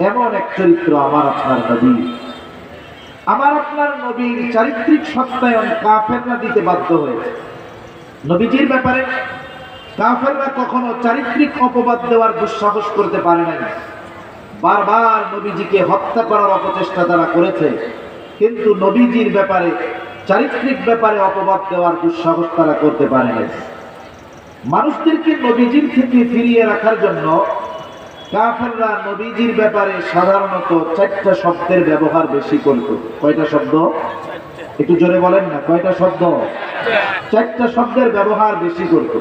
এমন এক চরিত্র আমার আপনার নবী। আমার আপনার নবীর চারিত্রিক সত্যায়ন কাফেররা দিতে বাধ্য হয়েছে। নবীজির ব্যাপারে কাফেররা কখনো চারিত্রিক অপবাদ দেওয়ার দুঃসাহস করতে পারে নাই। বারবার নবীজিকে হত্যা করার অপচেষ্টা তারা করেছে। কিন্তু নবীজির ব্যাপারে, চারিত্রিক ব্যাপারে অপবাদ দেওয়ার দুঃসাহস তারা করতে পারে নাই। মানুষদেরকে নবীজির থেকে ফিরিয়ে রাখার জন্য কাফেররা নবীজির ব্যাপারে সাধারণত চারটা শব্দের ব্যবহার বেশি করত। কয়টা শব্দ? একটু জোরে বলেন না, কয়টা শব্দ? চারটা শব্দের ব্যবহার বেশি করত।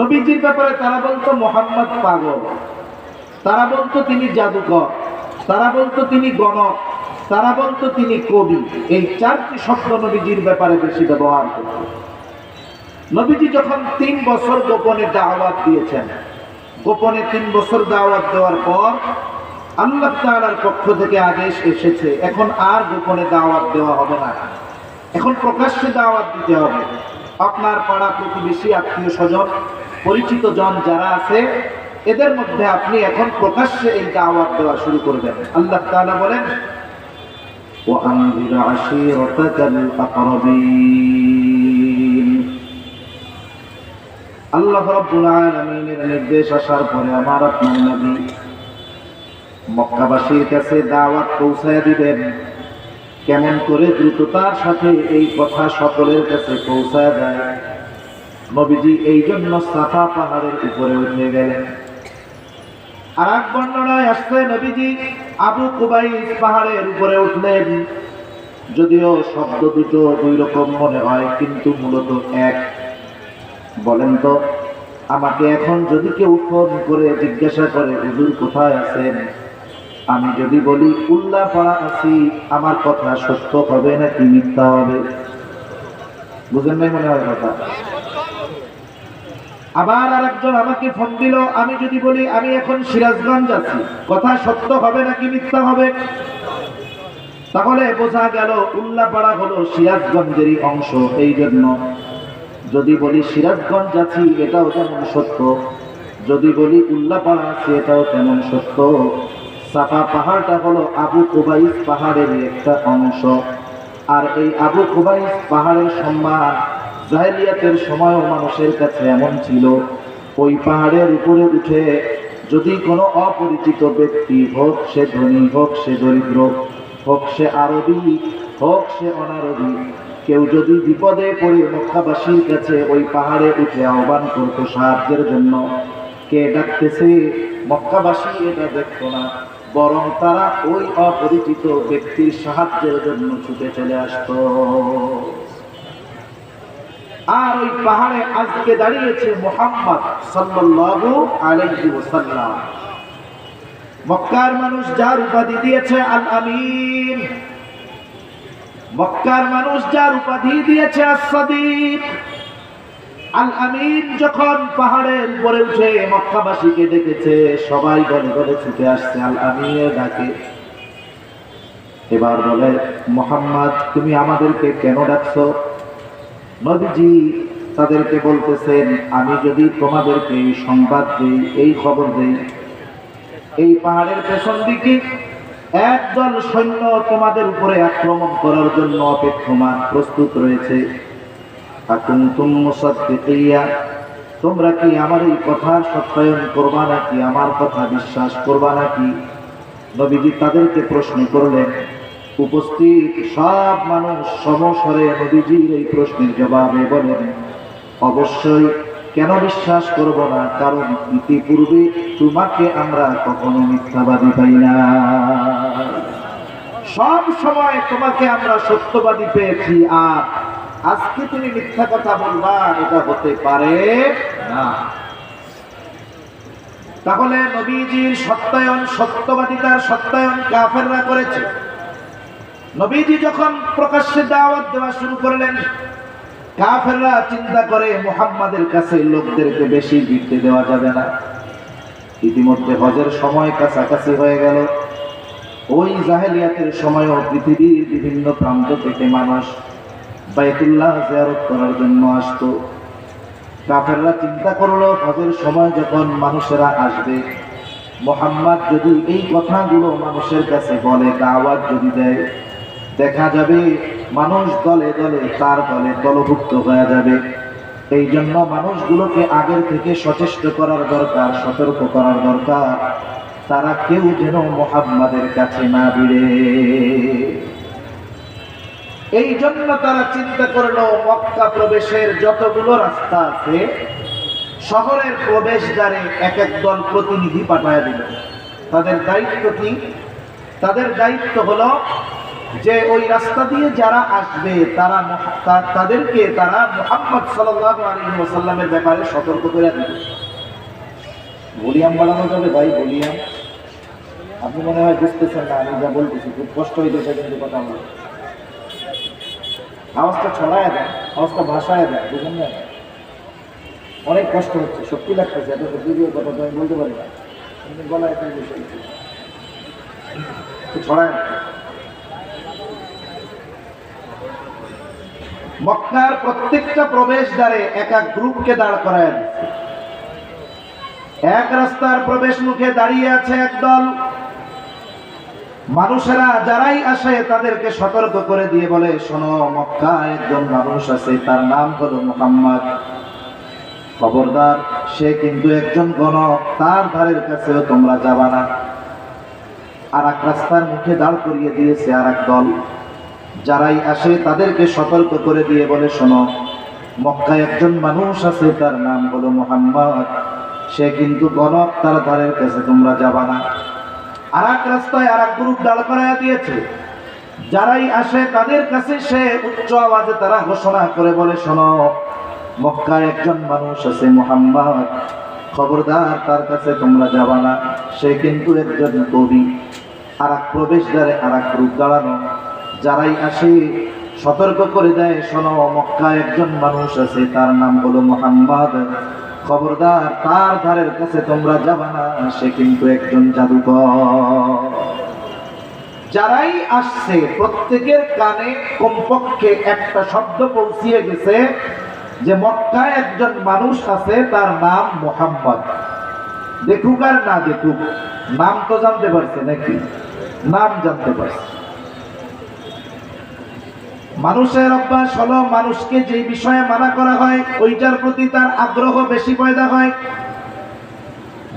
নবীজির ব্যাপারে তারা বলতো মোহাম্মদ পাগল। তারা বলতো তিনি জাদুকর। তারা বলতো তিনি গণক। তারা বলতো তিনি কবি। এই চারটি শব্দ নবীজির ব্যাপারে বেশি ব্যবহার করত। নবীজি যখন তিন বছর গোপনে দাওয়াত দিয়েছেন গোপনে তিন বছর দাওয়াত দেওয়ার পর আল্লাহ তাআলার পক্ষ থেকে আদেশ এসেছে এখন আর গোপনে দাওয়াত দেওয়া হবে না এখন প্রকাশ্যে দাওয়াত দিতে হবে আপনার পাড়া প্রতিবেশী আত্মীয় স্বজন পরিচিত জন যারা আছে এদের মধ্যে আপনি এখন প্রকাশ্যে এই দাওয়াত দেওয়া শুরু করবেন আল্লাহ তাআলা বলেন وأنذر عشيرتك الأقربين আল্লাহ আলামিনের নির্দেশ আসার পরে আমার আপনার নবী মক্কাবাসীর কাছে দাওয়াত পৌঁছায় দিবেন। কেমন করে দ্রুততার সাথে এই কথা সকলের কাছে পৌঁছায় যায়। নবীজি এই জন্য সাফা পাহাড়ের উপরে উঠে গেলেন। আর এক বর্ণনায় আসছে, নবীজি আবু কুবাইস পাহাড়ের উপরে উঠলেন। যদিও শব্দ দুটো দুই রকম মনে হয়, কিন্তু মূলত এক। বলেন তো, আমাকে এখন যদি কেউ ফোন করে জিজ্ঞাসা করে, হুজুর কোথায় আছেন? আমি যদি বলি, উল্লাহ পাড়া আছি, আমার কথা সত্য হবে নাকি মিথ্যা হবে? বুঝেন নাই মনে হয় কথা? আবার আরেকজন আমাকে ফোন দিল, আমি যদি বলি, আমি এখন সিরাজগঞ্জ আছি, কথা সত্য হবে নাকি মিথ্যা হবে? তাহলে বোঝা গেল, উল্লাপাড়া হলো সিরাজগঞ্জেরই অংশ এই জন্য যদি বলি সিরাজগঞ্জ আছি এটাও তেমন সত্য। যদি বলি উল্লাপাড়া আছি, এটাও তেমন সত্য। সাফা পাহাড়টা হলো আবু কুবাইস পাহাড়ের একটা অংশ। আর এই আবু কুবাইস পাহাড়ের সম্মান জাহেলিয়াতের সময়ও মানুষের কাছে এমন ছিল। ওই পাহাড়ের উপরে উঠে যদি কোনো অপরিচিত ব্যক্তি হোক সে ধনী, হোক সে দরিদ্র, হোক সে আরবি, হোক সে অনারবি কেউ যদি বিপদে পড়ে মক্কাবাসীর কাছে ওই পাহাড়ে উঠে আহ্বান করতো সাহায্যের জন্য, কে ডাকতেছে? মক্কাবাসী এটা দেখতো না। বরং তারা ওই অপরিচিত ব্যক্তির সাহায্যের জন্য ছুটে চলে আসতো। আর ওই পাহাড়ে আজকে দাঁড়িয়েছে মোহাম্মদ সাল্লাল্লাহু আলাইহি ওয়াসাল্লাম। মক্কার মানুষ যার উপাধি দিয়েছে আল আমিন মক্কার মানুষ যার উপাধি দিয়েছে আসাদিক আল আমিন যখন পাহাড়ের উপরে উঠে মক্কাবাসীকে ডেকেছে সবাই গলে গলে ছুটে আসছে আল আমিনের ডাকে। এবার বলে, মোহাম্মদ, তুমি আমাদেরকে কেন ডাকছো? নবীজি তাদেরকে বলতেছেন, আমি যদি তোমাদেরকে এই সংবাদ দিই, এই খবর দিই, এই পাহাড়ের পেছন দিকে একদল সৈন্য তোমাদের উপরে আক্রমণ করার জন্য অপেক্ষমান প্রস্তুত রয়েছে। তোমরা কি আমার এই কথার সত্যায়ন করবা নাকি? আমার কথা বিশ্বাস করবা নাকি? নবীজি তাদেরকে প্রশ্ন করলেন, উপস্থিত সব মানুষ সমস্বরে নবীজির এই প্রশ্নের জবাবে বলেন, অবশ্যই কেন বিশ্বাস করব না? কারণ ইতিপূর্বে তোমাকে আমরা কখনো মিথ্যাবাদী পাই না। সব সময় তোমাকে আমরা সত্যবাদী পেয়েছি, আর আজকে তুমি মিথ্যা কথা বলবা, এটা হতে পারে না। তাহলে নবীজির সত্যায়ন, সত্যবাদিতার সত্যায়ন কাফেররা করেছে। নবীজি যখন প্রকাশ্যে দাওয়াত দেওয়া শুরু করলেন কাফেররা চিন্তা করে মুহাম্মাদের কাছে লোকদেরকে বেশি ভিড়তে দেওয়া যাবে না। ইতিমধ্যে হজের সময় কাছাকাছি হয়ে গেল। ওই জাহেলিয়াতের সময়ও পৃথিবীর বিভিন্ন প্রান্ত থেকে মানুষ বাইতুল্লাহ জিয়ারত করার জন্য আসতো। কাফেররা চিন্তা করল, হজের সময় যখন মানুষেরা আসবে, মোহাম্মদ যদি এই কথাগুলো মানুষের কাছে বলে দাওয়াত যদি দেয়, দেখা যাবে মানুষ দলে দলে, তার দলে দলভুক্ত হয়ে যাবে। এই জন্য মানুষগুলোকে আগের থেকে সচেষ্ট করার দরকার, সতর্ক করার দরকার। তারা কেউ যেন মোহাম্মদের কাছে না ভিড়ে। এই জন্য তারা চিন্তা করল, মক্কা প্রবেশের যতগুলো রাস্তা আছে, শহরের প্রবেশদ্বারে এক এক দল প্রতিনিধি পাঠায় দিল। তাদের দায়িত্ব কি? তাদের দায়িত্ব হলো যে ওই রাস্তা দিয়ে যারা আসবে, তারা তাদেরকে তারা মোহাম্মদ সাল্লাহ ব্যাপারে সতর্ক করে দিবে। বলিয়াম বাড়ানো যাবে ভাই, বলিয়াম। আপনি মনে হয় বুঝতেছেন না, আমি যা বলতেছি, খুব কষ্ট হইতেছে কিন্তু কথা বলে আওয়াজটা ছড়ায় দেয় আওয়াজটা ভাষায় দেয় বুঝলেন না? অনেক কষ্ট হচ্ছে, সত্যি লাগতেছে, এত সত্যি দিয়ে কথা তো আমি বলতে পারি না। গলায় ছড়ায় দেয়। মক্কার প্রত্যেকটা প্রবেশ দ্বারে এক এক গ্রুপকে দাঁড় করায়। এক রাস্তার প্রবেশ মুখে দাঁড়িয়ে আছে একদল মানুষেরা যারাই আসে তাদেরকে সতর্ক করে দিয়ে বলে, শোনো মক্কা একজন মানুষ আছে, তার নাম হলো মোহাম্মদ। খবরদার, সে কিন্তু একজন গণক, তার ধারের কাছেও তোমরা যাবা না। আর এক রাস্তার মুখে দাঁড় করিয়ে দিয়েছে আর এক দল। যারাই আসে তাদেরকে সতর্ক করে দিয়ে বলে, শোনো, মক্কায় একজন মানুষ আছে, তার নাম হলো মোহাম্মদ। সে কিন্তু গণক, তার ধারের কাছে তোমরা যাবা না। আর এক রাস্তায় আর এক গ্রুপ দাঁড় করাইয়া দিয়েছে। যারাই আসে তাদের কাছে সে উচ্চ আওয়াজে তারা ঘোষণা করে বলে, শোনো, মক্কায় একজন মানুষ আছে, মোহাম্মদ। খবরদার, তার কাছে তোমরা যাবা না। সে কিন্তু একজন কবি। আর এক প্রবেশদ্বারে আর এক গ্রুপ দাঁড়ানো। যারাই আসে, সতর্ক করে দেয়, শোনো মক্কা একজন মানুষ আছে, তার নাম হলো মোহাম্মদ। খবরদার, তার ধারের কাছে তোমরা যাবা না, সে কিন্তু একজন জাদুকর। যারাই আসছে, প্রত্যেকের কানে, কমপক্ষে একটা শব্দ পৌঁছিয়ে গেছে যে মক্কায় একজন মানুষ আছে, তার নাম মোহাম্মদ। দেখুক আর না দেখুক, নাম তো জানতে পারছে নাকি? নাম জানতে পারছে। মানুষের অভ্যাস হলো মানুষকে যে বিষয়ে মানা করা হয়, ওইটার প্রতি তার আগ্রহ বেশি পয়দা হয়।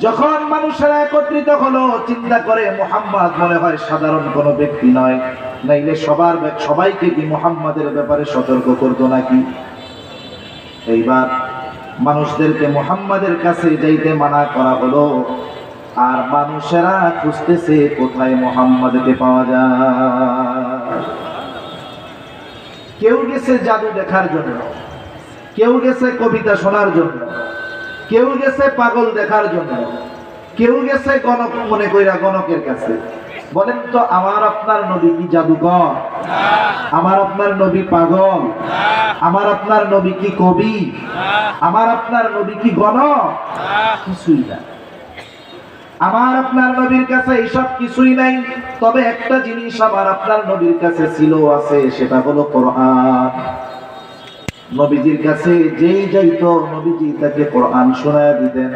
যখন মানুষেরা একত্রিত হলো, চিন্তা করে মোহাম্মদ মনে হয় সাধারণ কোনো ব্যক্তি নয়। নাইলে সবার সবাইকে কি মোহাম্মদের ব্যাপারে সতর্ক করতো নাকি? এইবার মানুষদেরকে মোহাম্মদের কাছে যাইতে মানা করা হলো, আর মানুষেরা খুঁজতেছে কোথায় মোহাম্মদকে পাওয়া যায়। কেউ গেছে জাদু দেখার জন্য, কেউ গেছে কবিতা শোনার জন্য, কেউ গেছে পাগল দেখার জন্য, কেউ গেছে গণক মনে কইরা গণকের কাছে। বলেন তো, আমার আপনার নবী কি জাদুকর? আমার আপনার নবী পাগল? আমার আপনার নবী কি কবি? আমার আপনার নবী কি গণক? কিছুই না। আমার আপনার নবীর কাছে এইসব কিছুই নাই, তবে একটা জিনিস আমার আপনার নবীর কাছে ছিল, আছে, সেটা হলো কোরআন। নবীজির কাছে যেই যাইতো, নবীজি তাকে কোরআন শোনায় দিতেন।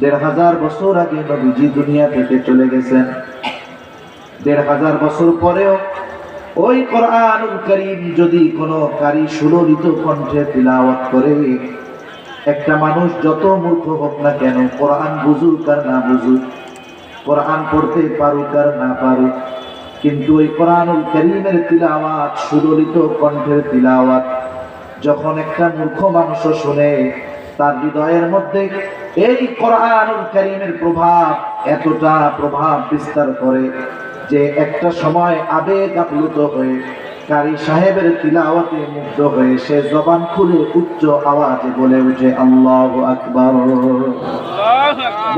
দেড় হাজার বছর আগে নবীজি দুনিয়া থেকে চলে গেছেন। দেড় হাজার বছর পরেও ওই কোরআনুল করিম যদি কোনো কারি সুললিত কণ্ঠে তিলাওয়াত করে একটা মানুষ যত মূর্খ হোক না কেন, কোরআন বুঝুক আর না বুঝুক, কোরআন পড়তে পারুক আর না পারুক, কিন্তু ওই কোরআনুল করিমের তিলাওয়াত, সুললিত কণ্ঠের তিলাওয়াত, যখন একটা মূর্খ মানুষ শুনে, তার হৃদয়ের মধ্যে এই কোরআনুল করিমের প্রভাব এতটা প্রভাব বিস্তার করে যে একটা সময় আবেগ আপ্লুত হয়ে কারি সাহেবের তিলাওয়াতে মুগ্ধ হয়ে সে জবান খুলে উচ্চ আওয়াজে বলে উঠে, আল্লাহ আকবার।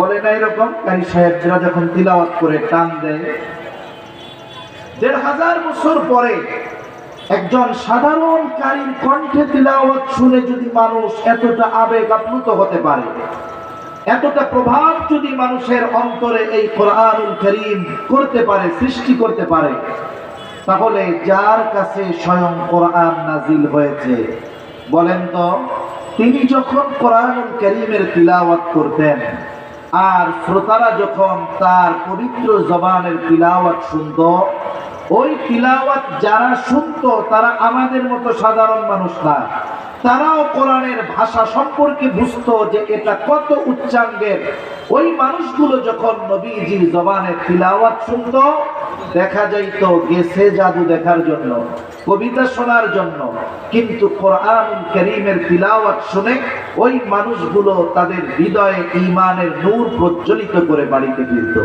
বলে না এরকম? কারি সাহেবরা যখন তিলাওয়াত করে টান দেয়, দেড় হাজার বছর পরে একজন সাধারণ কারীর কণ্ঠে তিলাওয়াত শুনে যদি মানুষ এতটা আবেগ আপ্লুত হতে পারে, এতটা প্রভাব যদি মানুষের অন্তরে এই কোরআনুল করিম করতে পারে, সৃষ্টি করতে পারে তাহলে যার কাছে স্বয়ং কোরআন নাজিল হয়েছে, বলেন তো, তিনি যখন কোরআন করিমের তিলাওয়াত করতেন, আর শ্রোতারা যখন তার পবিত্র জবানের তিলাওয়াত শুনত, ওই তিলাওয়াত যারা শুনত তারা আমাদের মতো সাধারণ মানুষ না। তারাও কোরআনের ভাষা সম্পর্কে বুঝতো যে এটা কত উচ্চাঙ্গের। ওই মানুষগুলো যখন নবীজির জবানের তিলাওয়াত শুনত, দেখা যাইতো গেছে জাদু দেখার জন্য, কবিতা শোনার জন্য। কিন্তু কোরআন করিমের তিলাওয়াত শুনে ওই মানুষগুলো তাদের হৃদয়ে ইমানের নূর প্রজ্বলিত করে বাড়িতে ফিরত।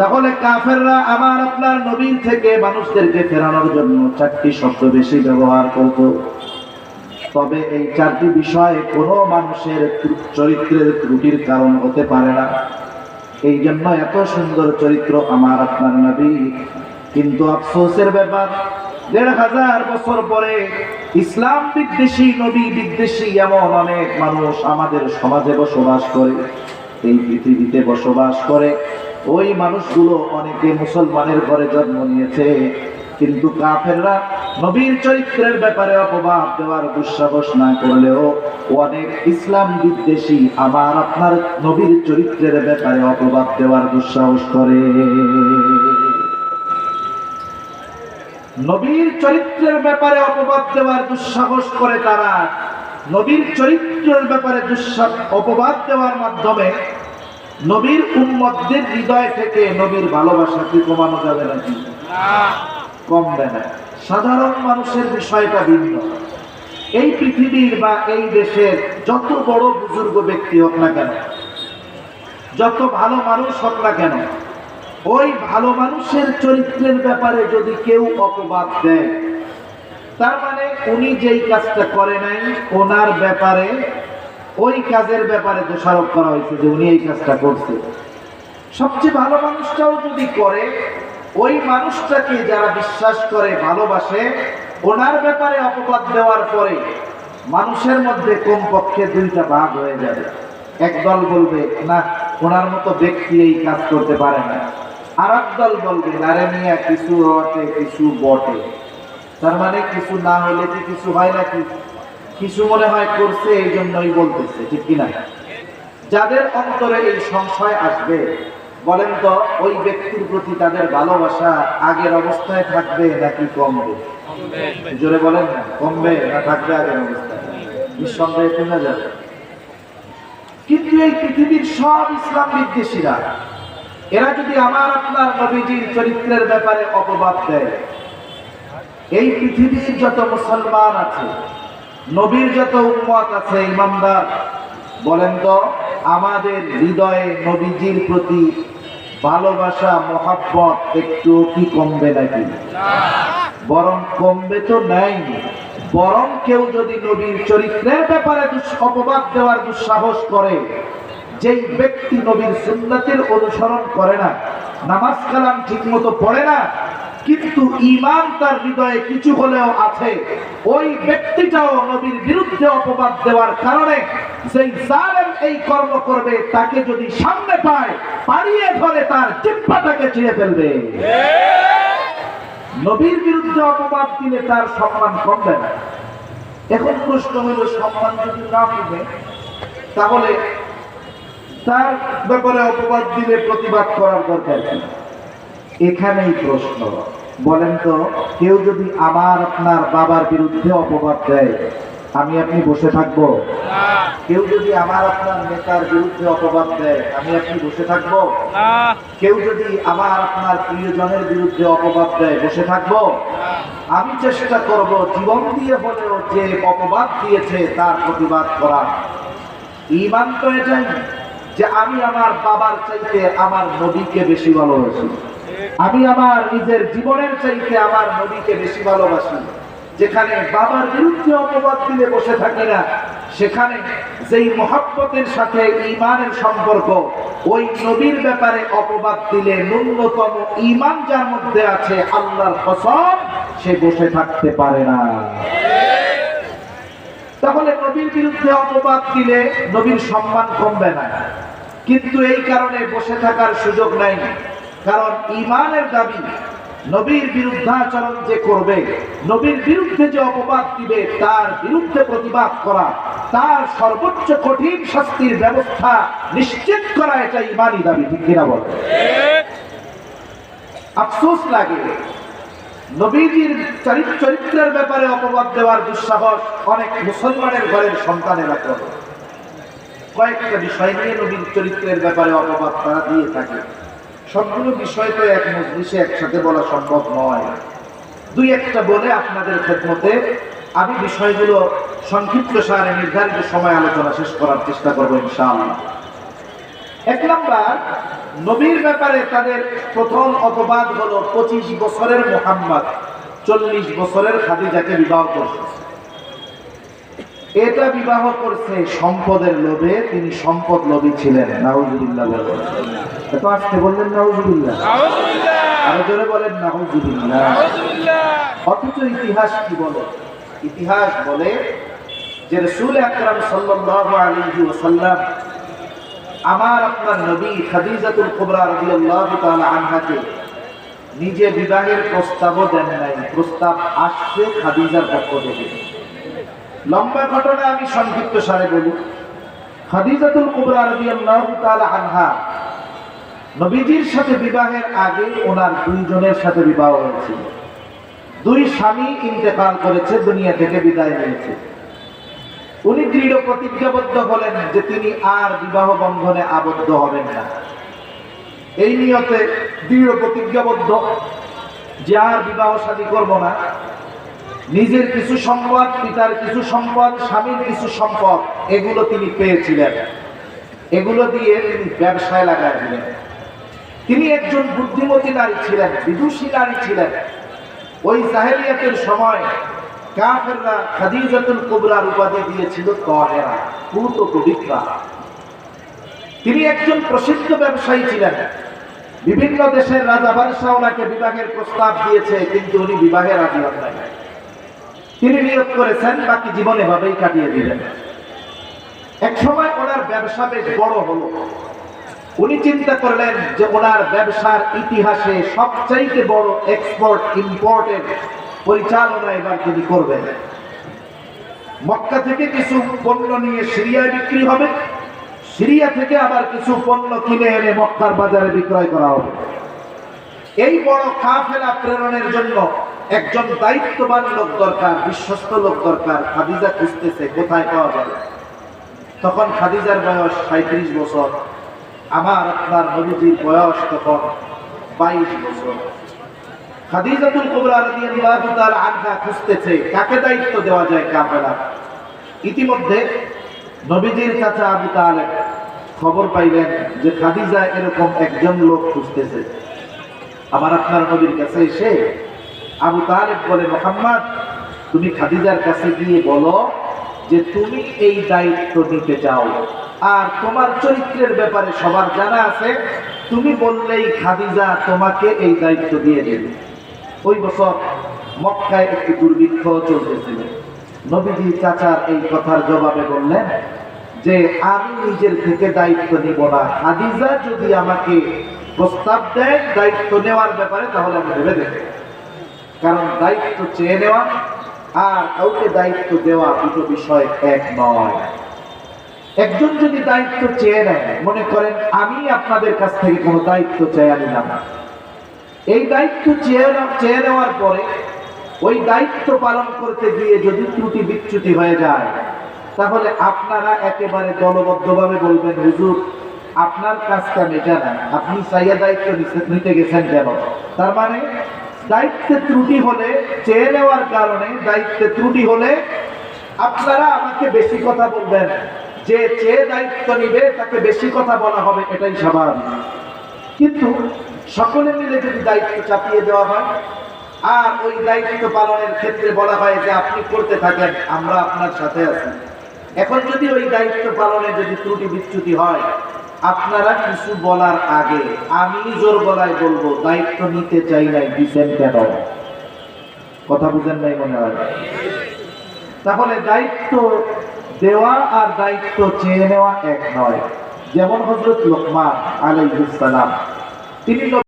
তাহলে কাফেররা আমার আপনার নবীর থেকে মানুষদেরকে ফেরানোর জন্য চারটি শব্দ বেশি ব্যবহার করত। তবে এই চারটি বিষয়ে কোনো মানুষের ত্রু- চরিত্রের ত্রুটির কারণ হতে পারে না। এই জন্য এত সুন্দর চরিত্র আমার আপনার নবী। কিন্তু আফসোসের ব্যাপার, দেড় হাজার বছর পরে ইসলাম বিদ্বেষী, নবী বিদ্বেষী এমন অনেক মানুষ আমাদের সমাজে বসবাস করে, এই পৃথিবীতে বসবাস করে। ওই মানুষগুলো অনেকে মুসলমানের ঘরে জন্ম নিয়েছে, কিন্তু কাফেররা নবীর চরিত্রের ব্যাপারে অপবাদ দেওয়ার দুঃসাহস না করলেও অনেক ইসলাম বিদ্বেষী আমার আপনার নবীর চরিত্রের ব্যাপারে অপবাদ দেওয়ার দুঃসাহস করে। নবীর চরিত্রের ব্যাপারে অপবাদ দেওয়ার দুঃসাহস করে তারা। নবীর চরিত্রের ব্যাপারে দুঃসাহ, অপবাদ দেওয়ার মাধ্যমে নবীর উম্মতদের হৃদয় থেকে নবীর ভালোবাসা কি কমানো যাবে নাকি? কমবে না। সাধারণ মানুষের বিষয়টা ভিন্ন। এই পৃথিবীর বা এই দেশের যত বড় বুজুর্গ ব্যক্তি হোক না কেন, যত ভালো মানুষ হোক না কেন, ওই ভালো মানুষের চরিত্রের ব্যাপারে যদি কেউ অপবাদ দেয়, তার মানে উনি যেই কাজটা করে নাই, ওনার ব্যাপারে ওই কাজের ব্যাপারে দোষারোপ করা হয়েছে যে উনি এই কাজটা করছে। সবচেয়ে ভালো মানুষটাও যদি করে, ওই মানুষটাকে যারা বিশ্বাস করে, ভালোবাসে, ওনার ব্যাপারে অপবাদ দেওয়ার পরে মানুষের মধ্যে কমপক্ষে দুইটা ভাগ হয়ে যাবে। একদল বলবে, না, ওনার মতো ব্যক্তি এই কাজ করতে পারে না। আর দল বলবে নারে মিয়া, কিছু রটে কিছু বটে। তার মানে কিছু না হলে কি কিছু হয় নাকি? কিছু মনে হয় করছে, এই জন্যই বলতেছে, ঠিক কিনা? যাদের অন্তরে এই সংশয় আসবে, বলেন তো, ওই ব্যক্তির প্রতি তাদের ভালোবাসা আগের অবস্থায় থাকবে নাকি কমবে? জোরে বলেন, কমবে না থাকবে আগের অবস্থায়? কিন্তু এই পৃথিবীর সব ইসলাম বিদ্বেষীরা, এরা যদি আমার আপনার নবীজির চরিত্রের ব্যাপারে অপবাদ দেয়, এই পৃথিবীর যত মুসলমান আছে নবীর যত উম্মত আছে, ইমানদার, বলেন তো, আমাদের হৃদয়ে নবীজির প্রতি ভালোবাসা, মহাব্বত একটু কি কমবে নাকি? বরং কমবে তো নাই। বরং কেউ যদি নবীর চরিত্রের ব্যাপারে অপবাদ দেওয়ার দুঃসাহস করে, যেই ব্যক্তি নবীর সুন্নাতের অনুসরণ করে না, নামাজ কালাম ঠিক মতো পড়ে না কিন্তু ইমান তার হৃদয়ে কিছু হলেও আছে। ওই ব্যক্তিটাও নবীর বিরুদ্ধে অপবাদ দেওয়ার কারণে সেই জালেম এই কর্ম করবে, তাকে যদি সামনে পায়, পাড়িয়ে ধরে তার চিপ্পাটাকে ছিঁড়ে ফেলবে। নবীর বিরুদ্ধে অপবাদ দিলে তার সম্মান কমবে না। এখন প্রশ্ন হলো, সম্মান যদি না কমে, তাহলে তার ব্যাপারে অপবাদ দিলে প্রতিবাদ করার দরকার এখানেই প্রশ্ন। বলেন তো, কেউ যদি আমার আপনার বাবার বিরুদ্ধে অপবাদ দেয়, আমি আপনি বসে থাকব? কেউ যদি আমার আপনার নেতার বিরুদ্ধে অপবাদ দেয়, আমি আপনি বসে থাকব? কেউ যদি আমার আপনার প্রিয়জনের বিরুদ্ধে অপবাদ দেয়, বসে থাকব? আমি চেষ্টা করব জীবন দিয়ে হলেও যে অপবাদ দিয়েছে তার প্রতিবাদ করা। ইমান তো এটাই যে আমি আমার বাবার চাইতে আমার নবীকে বেশি ভালোবাসি। আমি আমার নিজের জীবনের চাইতে আমার নবীকে বেশি ভালোবাসি। যেখানে বাবার বিরুদ্ধে অপবাদ দিলে বসে থাকি না, সেখানে যেই মহাব্বতের সাথে ইমানের সম্পর্ক, ওই নবীর ব্যাপারে অপবাদ দিলে ন্যূনতম ইমান যার মধ্যে আছে, আল্লাহর কসম, সে বসে থাকতে পারে না। তাহলে নবীর বিরুদ্ধে অপবাদ দিলে নবীর সম্মান কমবে না। কিন্তু এই কারণে বসে থাকার সুযোগ নাই। কারণ ইমানের দাবি নবীর বিরুদ্ধাচরণ যে করবে, নবীর বিরুদ্ধে যে অপবাদ দিবে, তার বিরুদ্ধে প্রতিবাদ করা, তার সর্বোচ্চ কঠিন শাস্তির ব্যবস্থা নিশ্চিত করা, এটা ইমানই দাবি, ঠিক কিনা বল? আফসোস লাগে। নবীজির চরিত- চরিত্রের ব্যাপারে অপবাদ দেওয়ার দুঃসাহস অনেক মুসলমানের ঘরের সন্তানেরা করে। কয়েকটা বিষয় নিয়ে নবীর চরিত্রের ব্যাপারে অপবাদ তারা দিয়ে থাকে। সবগুলো বিষয় তো এক মজলিসে একসাথে বলা সম্ভব নয়। দুই একটা বলে আপনাদের খেদমতে আমি বিষয়গুলো সংক্ষিপ্ত সারে নির্ধারিত সময় আলোচনা শেষ করার চেষ্টা করব এক নম্বর, নবীর ব্যাপারে তাদের প্রথম অপবাদ হলো পঁচিশ বছরের মোহাম্মদ, চল্লিশ বছরের খাদিজাকে বিবাহ করছে। এটা বিবাহ করছে সম্পদের লোভে, তিনি সম্পদ লোভী ছিলেন, নাউজুবিল্লাহ এত আসতে বললেন নাউজুবিল্লাহ আরও জোরে বলেন নাউজুবিল্লাহ অথচ ইতিহাস কি বলে? ইতিহাস বলে যে রসুল আকরাম সাল্লাল্লাহু আলাইহি ওয়াসাল্লাম আমার আপনার নবী খাদিজাতুল কুবরা রাদিয়াল্লাহু তাআলা আনহাকে নিজে বিবাহের প্রস্তাবও দেন নাই। প্রস্তাব আসছে খাদিজার পক্ষ থেকে। লম্বা ঘটনা আমি সংক্ষিপ্ত সারে বলি। খাদিজাতুল কুবরা রাদিয়াল্লাহু তাআলা আনহা নবীজির সাথে বিবাহের আগে ওনার দুইজনের সাথে বিবাহ হয়েছিল। দুই স্বামী ইন্তেকাল করেছে, দুনিয়া থেকে বিদায় নিয়েছে। উনি দৃঢ় প্রতিজ্ঞাবদ্ধ হলেন যে তিনি আর বিবাহ বন্ধনে আবদ্ধ হবেন না। এই নিয়তে দৃঢ় প্রতিজ্ঞাবদ্ধ যে আর বিবাহ শাদী করব না। নিজের কিছু সম্পদ, পিতার কিছু সম্পদ, স্বামীর কিছু সম্পদ, এগুলো তিনি পেয়েছিলেন। এগুলো দিয়ে তিনি ব্যবসায় লাগাই দিলেন। তিনি একজন বুদ্ধিমতী নারী ছিলেন বিদুষী নারী ছিলেন। ওই জাহেলিয়াতের সময় কাফেররা খাদিজাতুল কুবরার উপাধি দিয়েছিল তহেরা, পুত পবিত্রা। তিনি একজন প্রসিদ্ধ ব্যবসায়ী ছিলেন। বিভিন্ন দেশের রাজা বাদশাহ ওনাকে বিবাহের প্রস্তাব দিয়েছে, কিন্তু উনি বিবাহে রাজি হন নাই। তিনি নিয়োগ করেছেন, বাকি জীবন এভাবেই কাটিয়ে দিলেন। এক সময় ওনার ব্যবসা বেশ বড় হলো। উনি চিন্তা করলেন যে ওনার ব্যবসার ইতিহাসে সবচাইতে বড় এক্সপোর্ট ইম্পোর্টের পরিচালনা এবার তিনি করবেন। মক্কা থেকে কিছু পণ্য নিয়ে সিরিয়ায় বিক্রি হবে। সিরিয়া থেকে আবার কিছু পণ্য কিনে এনে মক্কার বাজারে বিক্রয় করা হবে। এই বড় কাফেলা প্রেরণের জন্য একজন দায়িত্ববান লোক দরকার, বিশ্বস্ত লোক দরকার। খাদিজা খুঁজতেছে, কোথায় পাওয়া যাবে? তখন খাদিজার বয়স সাঁত্রিশ বছর। আমার আপনার নবীজির বয়স তখন বাইশ বছর। খাদিজাতুল কুবরা রাদিয়াল্লাহু তাআলা আনহা খুঁজতেছে, কাকে দায়িত্ব দেওয়া যায় কাফেলা ইতিমধ্যে নবীজির চাচা আবু তালেব খবর পাইলেন যে খাদিজা এরকম একজন লোক খুঁজতেছে। আমার আপনার নবীর কাছে এসে আবু তালেব বলে, মোহাম্মদ, তুমি খাদিজার কাছে গিয়ে বলো যে তুমি এই দায়িত্ব নিতে চাও। আর তোমার চরিত্রের ব্যাপারে সবার জানা আছে, তুমি বললেই খাদিজা তোমাকে এই দায়িত্ব দিয়ে দেবে। ওই বছর মক্কায় একটি দুর্ভিক্ষ চলতেছিল। নবীজি চাচার এই কথার জবাবে বললেন যে, আমি নিজের থেকে দায়িত্ব নিব না। খাদিজা যদি আমাকে প্রস্তাব দেয় দায়িত্ব নেওয়ার ব্যাপারে, তাহলে আমি ভেবে দেব কারণ দায়িত্ব চেয়ে নেওয়া আর কাউকে দায়িত্ব দেওয়া দুটো বিষয় এক নয়। একজন যদি দায়িত্ব চেয়ে নেয়, মনে করেন, আমি আপনাদের কাছ থেকে কোনো দায়িত্ব চেয়ে নিলাম এই দায়িত্ব চেয়ে চেয়ে নেওয়ার পরে ওই দায়িত্ব পালন করতে গিয়ে যদি ত্রুটি বিচ্যুতি হয়ে যায়, তাহলে আপনারা একেবারে দলবদ্ধভাবে বলবেন, হুজুর, আপনার কাজটা মেটা না আপনি চাইয়া দায়িত্ব নিতে- গেছেন কেন? তার মানে দায়িত্বে ত্রুটি হলে, চেয়ে নেওয়ার কারণে দায়িত্বে ত্রুটি হলে আপনারা আমাকে বেশি কথা বলবেন। যে চেয়ে দায়িত্ব নিবে, তাকে বেশি কথা বলা হবে, এটাই স্বাভাবিক। কিন্তু সকলে মিলে যদি দায়িত্ব চাপিয়ে দেওয়া হয়, আর ওই দায়িত্ব পালনের ক্ষেত্রে বলা হয় যে আপনি করতে থাকেন, আমরা আপনার সাথে আছি। এখন যদি ওই দায়িত্ব পালনে যদি ত্রুটি বিচ্যুতি হয়, আপনারা কিছু বলার আগে, আমি জোর গলায় বলব, দায়িত্ব নিতে চাই নাই দিচ্ছেন কেন? কথা বুঝেন নাই মনে হয়? তাহলে দায়িত্ব দেওয়া আর দায়িত্ব চেয়ে নেওয়া এক নয়। যেমন হজরত লোকমান আলাইহিস সালাম। তিনি